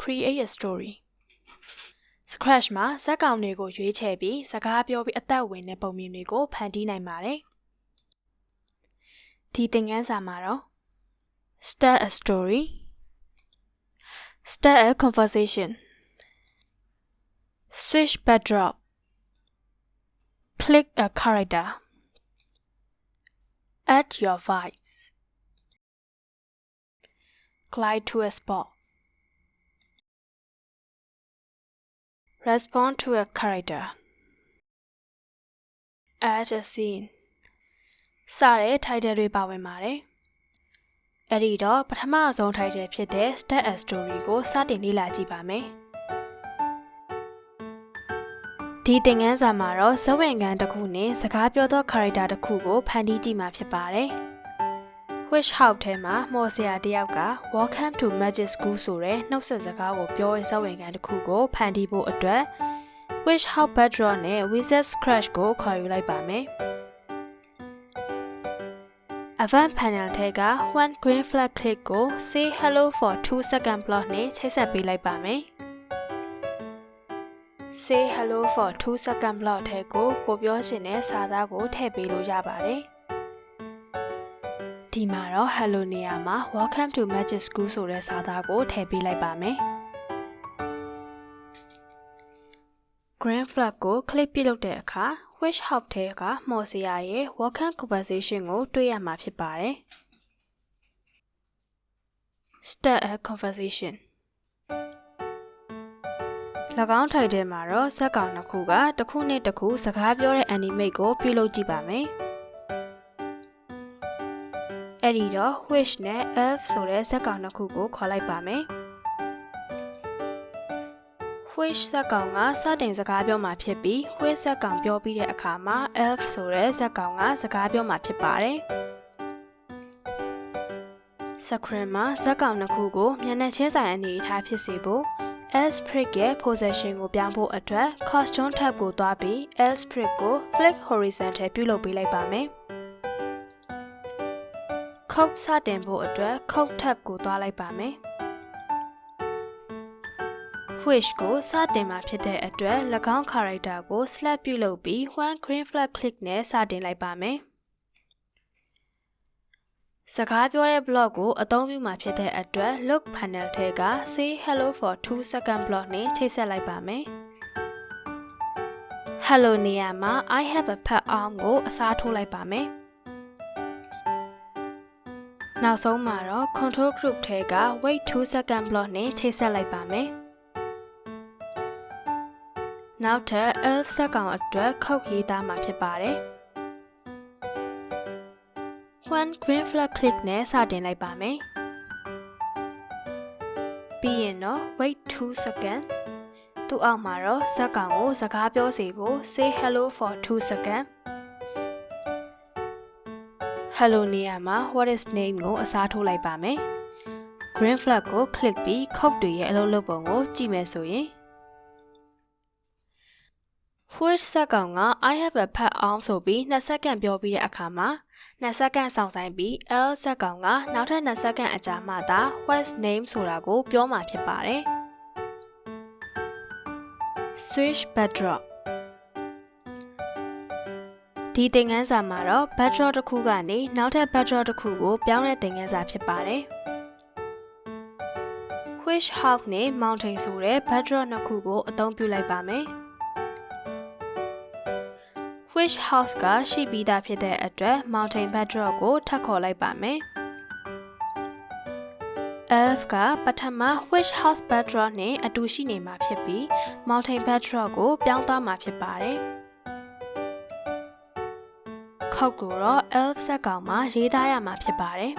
create a story Scratch မှာဇာတ်ကောင်တွေကိုရွေးချယ်ပြီးစကားပြောပြီးအသက်ဝင်တဲ့ပုံမြင်တွေကိုဖန်တီးနိုင်ပါတယ်ဒီသင်ခန်းစာမှာတော့ start a story start a conversation switch backdrop click a character add your voice glide to a spot Respond to a character add a scene စတဲ့ title တွေပါဝင်ပါတယ်အဲ့ဒီတော့ပထမဆုံး title ဖြစ်တဲ့ start a story ကိုစတင်လေ့လာကြည့်ပါမယ်ဒီသင်ခန်းစာမှာတော့ဇဝင်ကန်တစ်ခုနဲ့စကားပြောသော character တစ်ခုကိုဖန်တီးကြည့်မှာဖြစ်ပါတယ် Wish House ထဲမှာမော်ဆရာတယောက်က Welcome to Magic School ဆိုတဲ့နှုတ်ဆက်စကားကိုပြောတဲ့ဇဝင်ကန်တစ်ခုကိုဖန်တီးဖို့အတွက် Wish House Backdrop နဲ့ Wizard Scratch ကိုခေါ်ယူလိုက်ပါမယ်။ Avant Panel ထဲက One Green Flag Click ကို Say Hello for 2 Second Block နဲ့ချိတ်ဆက်ပေးလိုက်ပါမယ်။ Say Hello for 2 Second Block ထဲကိုကိုပြောချင်တဲ့စာသားကိုထည့်ပေးလို့ရပါတယ်။ ဒီမှာတော့ Hello နေရာမှာ Welcome to Magic School ဆိုတဲ့စာသားကိုထည့်ပေးလိုက်ပါမယ်။ Grand Flag ကို click ပြုလုပ်တဲ့အခါ Wish Hub ထဲကမော်စရာရဲ့ Welcome Conversation ကို တွေ့ရမှာဖြစ်ပါတယ်။ Start a conversation ၎င်းထိုက်ထဲမှာတော့ဇက်ကောင်တစ်ခုကတစ်ခုနဲ့တစ်ခုစကားပြောတဲ့ animate ကိုပြုလုပ်ကြည့်ပါမယ်။ အဲ့ဒီတော့ wish နဲ့ elf ဆိုတဲ့ဇက်ကောင်နှစ်ခုကိုခေါ်လိုက်ပါမယ်။ wish ဇက်ကောင်ကစတင်စကားပြောမှာဖြစ်ပြီး wish ဇက်ကောင်ပြောပြီးတဲ့အခါမှာ elf ဆိုတဲ့ဇက်ကောင်ကစကားပြောမှာဖြစ်ပါတယ်။ screen မှာဇက်ကောင်နှစ်ခုကိုမျက်နှာချင်းဆိုင်အနေအထားဖြစ်စေဖို့ else prick ရဲ့ position ကိုပြောင်းဖို့အတွက် costume tab ကိုတွားပြီး else prick ကို flick horizontal ပြုလုပ်ပေးလိုက်ပါမယ်။ Code စတင်ဖို့အတွက် Code tab ကိုသွားလိုက်ပါမယ်။ Wish ကိုစတင်မှာဖြစ်တဲ့အတွက်၎င်း character ကို select ပြုလုပ်ပြီး one green flag click နဲ့စတင်လိုက်ပါမယ်။စကားပြောတဲ့ block ကိုအသုံးပြုမှာဖြစ်တဲ့အတွက် look panel ထဲက say hello for 2 second block နဲ့ချိတ်ဆက်လိုက်ပါမယ်။ hello နေရာမှာ I have a pet arm ကိုအစားထိုးလိုက်ပါမယ်။ နောက်ဆုံးမှာတော့ control group ထဲက wait 2 second block နဲ့ချိတ်ဆက်လိုက်ပါမယ်။နောက်ထပ် elf စက်ကောင်အတွက်ခုတ်ရေးသားမှာဖြစ်ပါတယ်။ one green flag click နဲ့စတင်လိုက်ပါမယ်။ပြီးရင်တော့ wait 2 second သူ့အောက်မှာတော့ဇက်ကောင်ကိုစကားပြောစေဖို့ say hello for 2 second hello နေရာမှာ what is name ကိုအစားထိုးလိုက်ပါမယ်။ green flag ကို click ပြီးခုတ်တွေရဲ့အလုပ်လုပ်ပုံကိုကြည့်မယ်ဆိုရင် Wish စက်ကောင်က I have a pet arm ဆိုပြီး2စက္ကန့်ပြောပြီးတဲ့အခါမှာ2စက္ကန့်ဆောင်ဆိုင်ပြီး L စက်ကောင်ကနောက်ထပ်2စက္ကန့်အကြာမှသာ what is name ဆိုတာကို ပြောမှာဖြစ်ပါတယ်။ Switch backdrop ဒီသင်ခန်းစာမှာတော့ backdrop တစ်ခုကနေနောက်ထပ် backdrop တစ်ခုကိုပြောင်းတဲ့သင်ခန်းစာဖြစ်ပါတယ်။ Wish House နဲ့ Mountain ဆိုတဲ့ backdrop နှစ်ခုကိုအသုံးပြုလိုက်ပါမယ်။ Wish House ကရှိပြီးသားဖြစ်တဲ့အတွက် Mountain backdrop ကိုထပ်ခေါ်လိုက်ပါမယ်။ Elf ကပထမ Wish House backdrop နဲ့အတူရှိနေမှာဖြစ်ပြီး Mountain backdrop ကိုပြောင်းသွားမှာဖြစ်ပါတယ်။ ခောက်ကိုတော့ elf ဇက်ကောင်မှာရေးသားရမှာဖြစ်ပါတယ်။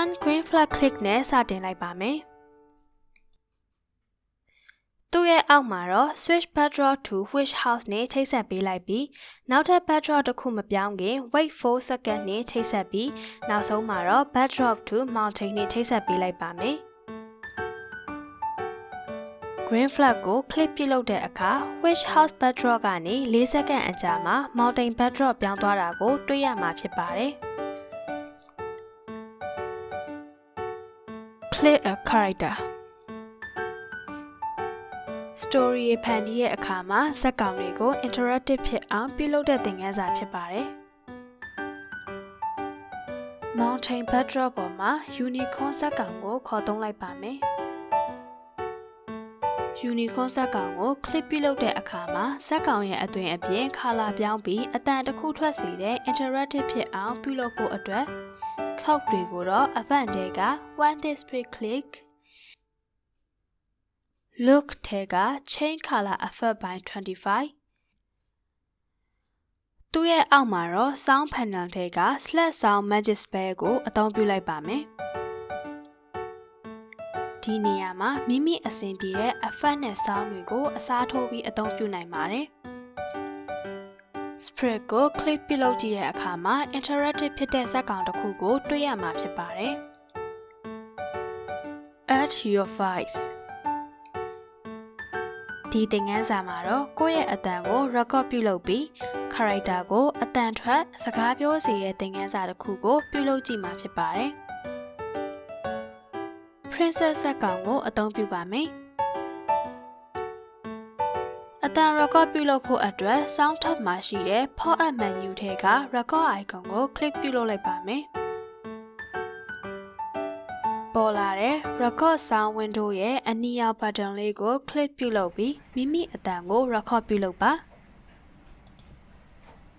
one green flag click နဲ့စတင်လိုက်ပါမယ်။သူ့ရဲ့အောက်မှာတော့ switch backdrop to wish house နဲ့ချိတ်ဆက်ပေးလိုက်ပြီးနောက်ထပ် backdrop တစ်ခုမပြောင်းခင် wait 4 second နဲ့ချိတ်ဆက်ပြီးနောက်ဆုံးမှာတော့ backdrop to mountain နဲ့ချိတ်ဆက်ပေးလိုက်ပါမယ်။ green flag ကို click ပြုလုပ်တဲ့အခါ wish house backdrop ကနေ4စက္ကန့်အကြာမှာ mountain backdrop ပြောင်းသွားတာကို တွေ့ရမှာဖြစ်ပါတယ်။ click a character story ဖန်တီးရဲ့အခါမှာဇာတ်ကောင်တွေကို interactive ဖြစ်အောင်ပြုလုပ်တဲ့သင်ခန်းစာဖြစ်ပါတယ်။ Mountain backdrop ပေါ်မှာ unicorn ဇာတ်ကောင်ကိုခေါ်သုံးလိုက်ပါမယ်။ unicorn ဇာတ်ကောင်ကို click ပြုလုပ်တဲ့အခါမှာဇာတ်ကောင်ရဲ့အသွင်အပြင် color ပြောင်းပြီးအတန်တစ်ခုထွက်စေတဲ့ interactive ဖြစ်အောင်ပြုလုပ်ဖို့အတွက်ခောက်တွေကိုတော့ event တွေက one display click look ထဲက change color effect by 25သူ့ရဲ့အောက်မှာတော့ sound panel ထဲက slash sound magic spell ကိုအသုံးပြုလိုက်ပါမယ် ဒီနေရာမှာမိမိအဆင်ပြေတဲ့ effect နဲ့ sound တွေကိုအစားထိုးပြီးအသုံးပြုနိုင်ပါတယ် spread ကို click ပြုလုပ်ကြည့်တဲ့အခါမှာ interactive ဖြစ်တဲ့ဇာတ်ကောင်တစ်ခုကို တွေ့ရမှာဖြစ်ပါတယ် add your voice ဒီသင်ခန်းစာမှာတော့ကိုယ့်ရဲ့အတန်ကို record ပြုလုပ်ပြီး character ကိုအတန်ထွက်စကားပြောစေတဲ့သင်ခန်းစာတစ်ခုကို ပြုလုပ်ကြည့်မှာဖြစ်ပါတယ် princess ဇက်ကောင်ကိုအသုံးပြုပါမယ်အတန် record ပြုလုပ်ဖို့အတွက် sound tab မှာရှိတဲ့ pop up menu ထဲက record icon ကို click ပြုလုပ်လိုက်ပါမယ်ပေါ်လာတဲ့ record sound window ရဲ့အနီရောင် button လေးကို click ပြုလုပ်ပြီးမိမိအတန်ကို record ပြုလုပ်ပါ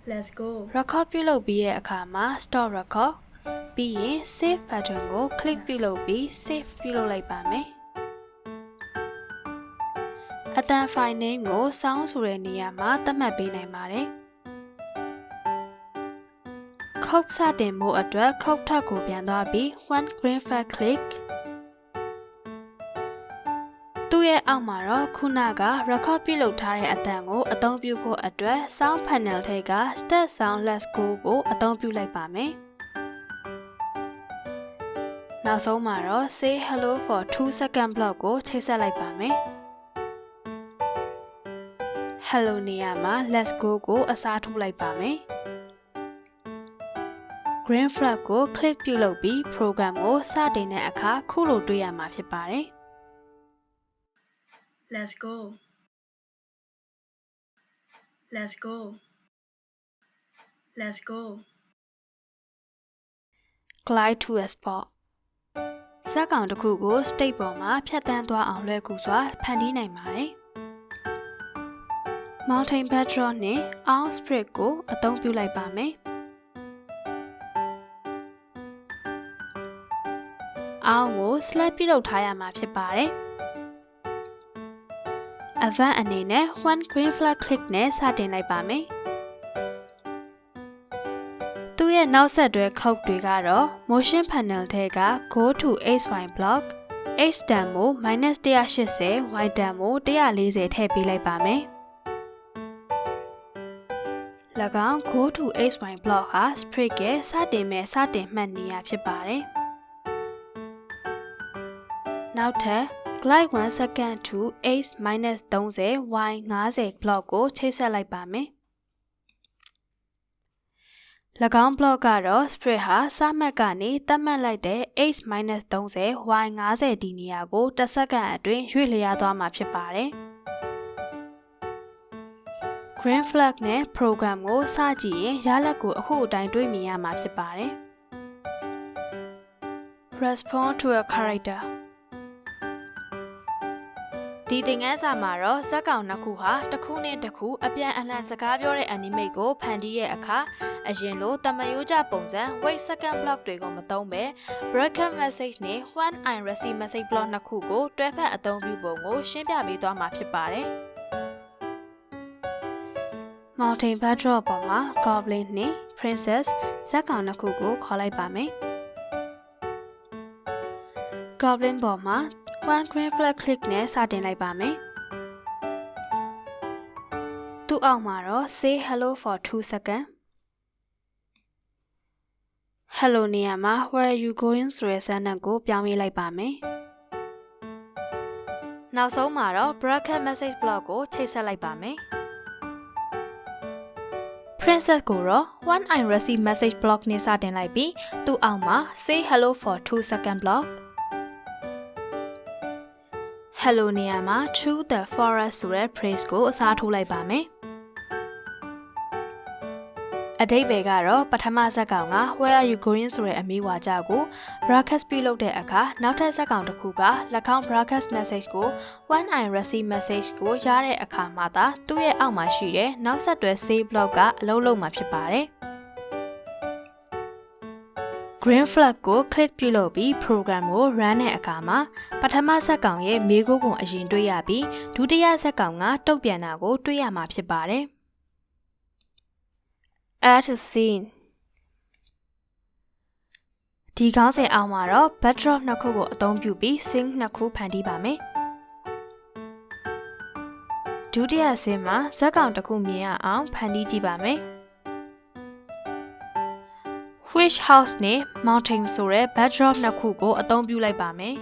Let's go record ပြုလုပ်ပြီးရဲ့အခါမှာ stop record ပြီးရင် save button ကို click ပြုလုပ်ပြီး save ပြုလုပ်လိုက်ပါမယ်အတန် file name ကို sound ဆိုတဲ့နေရာမှာသတ်မှတ်ပေးနိုင်ပါတယ်ခုတ်စတင်မှုအတွက်ခုတ်ထပ်ကိုပြန်သွားပြီး one green flag click သူ့ရဲ့အောက်မှာတော့ခုနက record ပြုလုပ်ထားတဲ့အတန်ကိုအသုံးပြုဖို့အတွက် sound panel ထဲက start sound let's go ကိုအသုံးပြုလိုက်ပါမယ် နောက်ဆုံးမှာတော့ say hello for 2 second block ကိုချိတ်ဆက်လိုက်ပါမယ် hello နေရာမှာ let's go ကိုအစားထိုးလိုက်ပါမယ် green flag ကို click ပြုလုပ်ပြီး program ကိုစတင်တဲ့အခါခုလိုတွေ့ရမှာဖြစ်ပါတယ် Let's go Let's go Let's go glide to a spot ဇက်ကောင်တစ်ခုကို state ပေါ်မှာဖြတ်တန်းသွားအောင်လွယ်ကူစွာဖန်တီးနိုင်ပါတယ်။ Mountain backdrop နဲ့ All Spirit ကိုအသုံးပြုလိုက်ပါမယ်။အောင်းကို select ပြုလုပ်ထားရမှာဖြစ်ပါတယ်။ Event အနေနဲ့ one green flag click နဲ့စတင်လိုက်ပါမယ်။ ရဲ့နောက်ဆက်တွဲခုတ်တွေကတော့ motion panel ထဲက go to xy block x တန်ကို -180 y တန်ကို140ထည့်ပေးလိုက်ပါမယ်။၎င်း go to xy block ဟာ spread ရဲ့စတင်မဲ့စတင်မှတ်နေရာဖြစ်ပါတယ်။နောက်ထပ် glide 1 second to x -30 y 50 block ကိုချိတ်ဆက်လိုက်ပါမယ်။၎ င်း block ကတော့ spread ဟာစမှတ်ကနေတတ်မှတ်လိုက်တဲ့ x -30 y 50 ဒီနေရာကိုတစ်စက္ကန့်အတွင်းရွေ့လျားသွားမှာဖြစ်ပါတယ်။ green flag နဲ့ program ကိုစကြည့်ရင်ရလဒ်ကိုအခုအတိုင်းတွေ့မြင်ရမှာဖြစ်ပါတယ်။ respond to a character ဒီသင်ခန်းစာမှာတော့ဇက်ကောင်နှစ်ခုဟာတစ်ခုနဲ့တစ်ခုအပြန်အလှန်စကားပြောတဲ့ animate ကိုဖန်တီးရဲ့အခါအရင်လိုတမယိုးကြပုံစံ wait second block တွေကိုမသုံးဘဲ broadcast message နဲ့ one i receive message block နှစ်ခုကိုတွဲဖက်အသုံးပြုပုံကိုရှင်းပြပေးသွားမှာဖြစ်ပါတယ်။ Mountain backdrop ပေါ်မှာ Goblin နှင့် Princess ဇက်ကောင်နှစ်ခုကိုခေါ်လိုက်ပါမယ်။ Goblin ပေါ်မှာ one green flag click နဲ့စတင်လိုက်ပါမယ်။သူ့အောက်မှာတော့ say hello for 2 second hello နေရာမှာ where are you going ဆိုတဲ့စာနှက်ကိုပြောင်းရေးလိုက်ပါမယ်။နောက်ဆုံးမှာတော့ bracket message block ကိုချိတ်ဆက်လိုက်ပါမယ်။ princess ကိုတော့ one i receive message block နဲ့စတင်လိုက်ပြီးသူ့အောက်မှာ say hello for 2 second block hello နေရာမှာ to the forest ဆိုတဲ့ phrase ကိုအစားထိုးလိုက်ပါမယ်အတိတ်ပဲကတော့ပထမဇက်ကောင်က where are you going ဆိုတဲ့အမေးဝါကြကို broadcast ပြုလုပ်တဲ့အခါနောက်ထပ်ဇက်ကောင်တစ်ခုကလက်ကောင်း broadcast message ကို when i receive message ကိုရတဲ့အခါမှာသာသူ့ရဲ့အောက်မှာရှိတဲ့နောက်ဆက်တွဲ save block ကအလုပ်လုပ်မှာဖြစ်ပါတယ် green flag ကို click ပြုလုပ်ပြီး program ကို run တဲ့အခါမှာပထမဇက်ကောင်ရဲ့မေးခွန်းကိုအရင်တွေ့ရပြီးဒုတိယဇက်ကောင်ကတုတ်ပြန်တာကို တွေ့ရမှာဖြစ်ပါတယ် at scene ဒီကောင်းစဉ်အောက်မှာတော့ backdrop နှစ်ခုကိုအသုံးပြုပြီး sync နှစ်ခုဖန်တီးပါမယ်ဒုတိယဆင်းမှာဇက်ကောင်တစ်ခုမြင်ရအောင်ဖန်တီးကြည့်ပါမယ် Wish House နဲ့ Mountain ဆိုတဲ့ backdrop နှစ်ခုကိုအသုံးပြုလိုက်ပါမယ်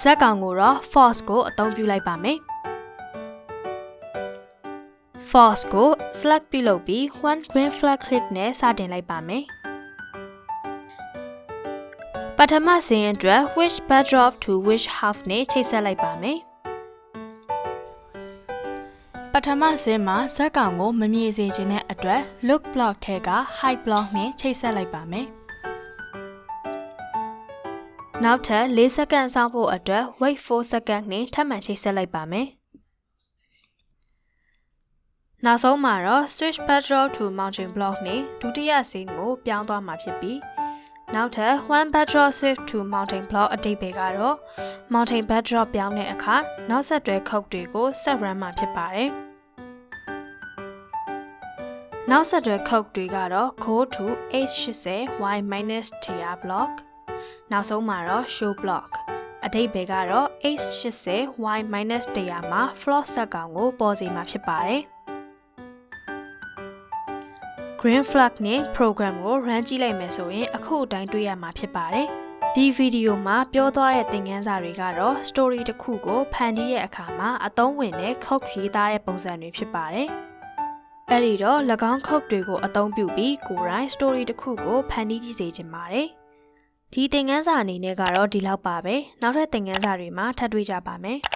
ဇက်ကောင်ကိုတော့ force ကိုအသုံးပြုလိုက်ပါမယ် force ကို select ပြုလုပ်ပြီး one green flag click နဲ့စတင်လိုက်ပါမယ်ပထမစင်းအတွက် wish backdrop to wish half နဲ့ချိတ်ဆက်လိုက်ပါမယ် ပထမစင်းမှာဇက်ကောင်ကိုမမြင်စေခြင်းတဲ့အတွက် look block ထဲက hide block နဲ့ချိတ်ဆက်လိုက်ပါမယ်နောက်ထပ်၄စက္ကန့်စောင့်ဖို့အတွက် wait 4 second နဲ့ထပ်မံချိတ်ဆက်လိုက်ပါမယ်နောက်ဆုံးမှာတော့ switch backdrop to mountain block နဲ့ဒုတိယစင်းကိုပြောင်းသွားမှာဖြစ်ပြီးနောက်ထပ် one backdrop shift to mountain block အတိတ်ပဲကတော့ mountain backdrop ပြောင်းတဲ့အခါနောက်ဆက်တွဲခုတ်တွေကိုဆက် run မှာဖြစ်ပါတယ် နောက်ဆက်တွဲခုတ်တွေကတော့ go to h80 y- tier block နောက်ဆုံးမှာတော့ show block အတိတ်ပဲကတော့ h80 y- tier မှာ float ဆက်ကောင်ကိုပေါ်စီမှာဖြစ်ပါတယ် green flag နဲ့ program ကို run ကြည့်လိုက်မယ်ဆိုရင်အခုအတိုင်းတွေ့ရမှာဖြစ်ပါတယ်။ဒီဗီဒီယိုမှာပြောသွားတဲ့သင်ခန်းစာတွေကတော့ story တစ်ခုကိုဖန်တီးတဲ့အခါမှာအသုံးဝင်တဲ့ code ရေးသားတဲ့ပုံစံတွေဖြစ်ပါတယ်။ အဲ့ဒီတော့၎င်း code တွေကိုအသုံးပြုပြီးကိုယ်တိုင် story တစ်ခုကိုဖန်တီးကြည့်စေချင်ပါတယ်။ဒီသင်ခန်းစာအနေနဲ့ကတော့ဒီလောက်ပါပဲ။နောက်ထပ်သင်ခန်းစာတွေမှာထပ်တွေ့ကြပါမယ်။